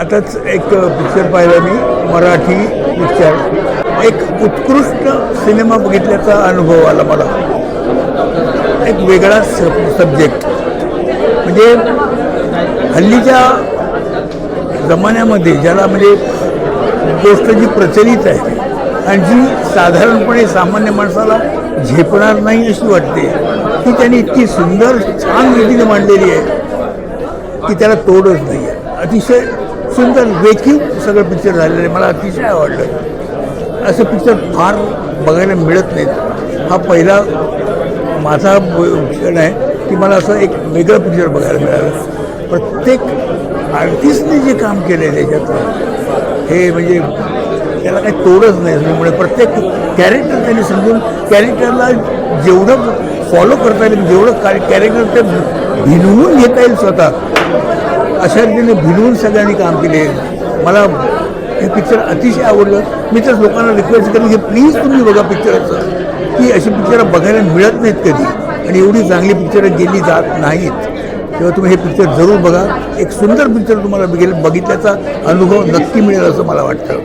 आताच एक पिक्चर पाहिला मी मराठी पिक्चर एक उत्कृष्ट सिनेमा बघितल्याचा अनुभव आला मला. एक वेगळाच सब्जेक्ट म्हणजे हल्लीच्या जमान्यामध्ये ज्याला म्हणजे गोष्ट जी प्रचलित आहे आणि जी साधारणपणे सामान्य माणसाला झेपणार नाही अशी वाटते ती त्यांनी इतकी सुंदर छान रीतीने मांडलेली आहे की त्याला तोडच नाही आहे अतिशय सुंदर वेखीव सगळं पिक्चर झालेलं आहे. मला अतिशय आवडलं. असं पिक्चर फार बघायला मिळत नाहीत. हा पहिला माझा क्षण आहे की मला असं एक वेगळं पिक्चर बघायला मिळालं. प्रत्येक आर्टिस्टने जे काम केलं आहे त्याच्यातलं हे म्हणजे त्याला काही तोडच नाही त्यामुळे प्रत्येक कॅरेक्टर त्यांनी समजून कॅरेक्टरला जेवढं फॉलो करता येईल जेवढं कॅरेक्टर ते भिनवून घेता येईल स्वतः अशा रीतीने भिनवून सगळ्यांनी काम केले. मला हे पिक्चर अतिशय आवडलं. मी तर लोकांना रिक्वेस्ट करेन की प्लीज तुम्ही बघा पिक्चरचं की अशी पिक्चरं बघायला मिळत नाहीत कधी. आणि एवढी चांगली पिक्चरं गेली जात नाहीत. तेव्हा तुम्ही हे पिक्चर जरूर बघा. एक सुंदर पिक्चर तुम्हाला बघेल बघितल्याचा अनुभव नक्की मिळेल असं मला वाटतं.